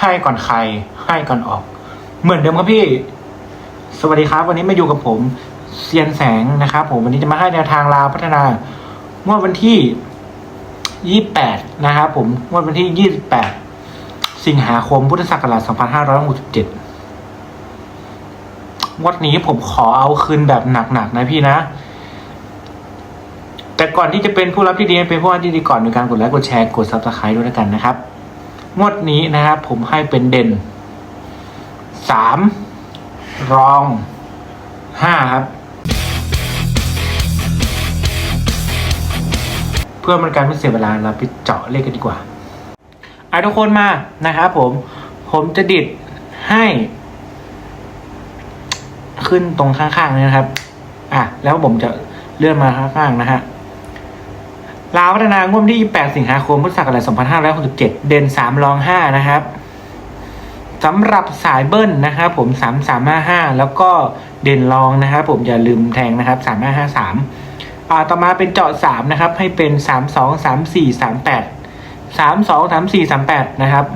ให้ก่อนใคร ให้ก่อนออก เหมือนเดิมครับพี่ สวัสดีครับ วันนี้มาอยู่กับผมเซียนแสงนะครับ ผมวันนี้จะมาให้แนวทางลาวพัฒนางวดวันที่ยี่แปดนะครับผมงวดวันที่ยี่สิบแปดสิงหาคมพุทธศักราชสองพันห้าร้อยหกสิบเจ็ดงวดนี้ผมขอเอาคืนแบบหนักๆนะพี่นะ แต่ก่อนที่จะเป็นผู้รับที่ดีเป็นผู้รับที่ดีก่อนโดยการกดไลค์กดแชร์กดซับสไครต์ด้วยแล้วกันนะครับ งวดนี้นะครับผมให้เป็นเด่นสามรองห้าครับ เพื่อมันการไม่เสียเวลาเราไปเจาะเลขกันดีกว่าอะทุกคนมานะครับผมผมจะดิดให้ ขึ้นตรงข้างๆนี้นะครับ อะ แล้วผมจะเลื่อนมาข้างๆนะฮะ ลาวพัฒนางวดที่8สิงหาคม พุทธศักราช2567 เด่น3รอง 5 นะครับสำหรับสายเบิ้ลนะครับผม 3355 แล้วก็เด่นรองนะครับผมอย่าลืมแทงนะครับ 3553อ่าต่อมาเป็นเจาะ 3 นะครับ ให้เป็น 32 34 38 32 34 38 นะครับ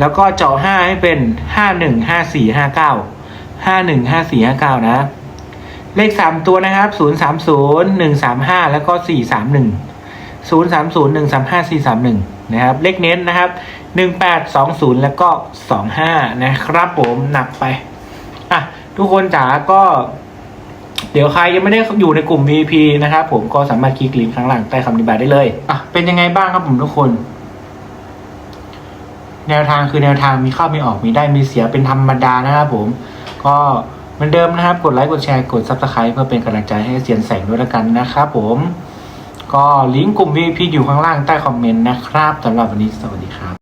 แล้วก็เจาะ 5 ให้เป็น 51 54 59 51 54 59 นะ เลขสามตัวนะครับศูนย์สามศูนย์หนึ่งสามห้าแล้วก็สี่สามหนึ่งศูนะครับ เลขเน้นนะครับหนึ่งแล้วก็สองห้านะครับผมหนักไปอะทุกคนจ๋าก็ เดี๋ยวใครยังไม่ได้อยู่ในกลุ่ม VIP นะครับผมก็สามารถคลิกลิงก์ข้างล่างใต้คำอธิบายได้เลยอะเป็นยังไงบ้างครับผมทุกคน แนวทางคือแนวทางมีเข้ามีออกมีได้มีเสียเป็นธรรมดานะครับผม ก็ เหมือนเดิมนะครับ กดไลค์ กดแชร์ กดซับสไคร b ์เพื่อเป็นกำลังใจให้เสียนแสงด้วยละกันนะครับผม ก็ลิงก์กลุ่ม VIP อยู่ข้างล่างใต้คอมเมนต์นะครับสำหรับวันนี้สวัสดีครับ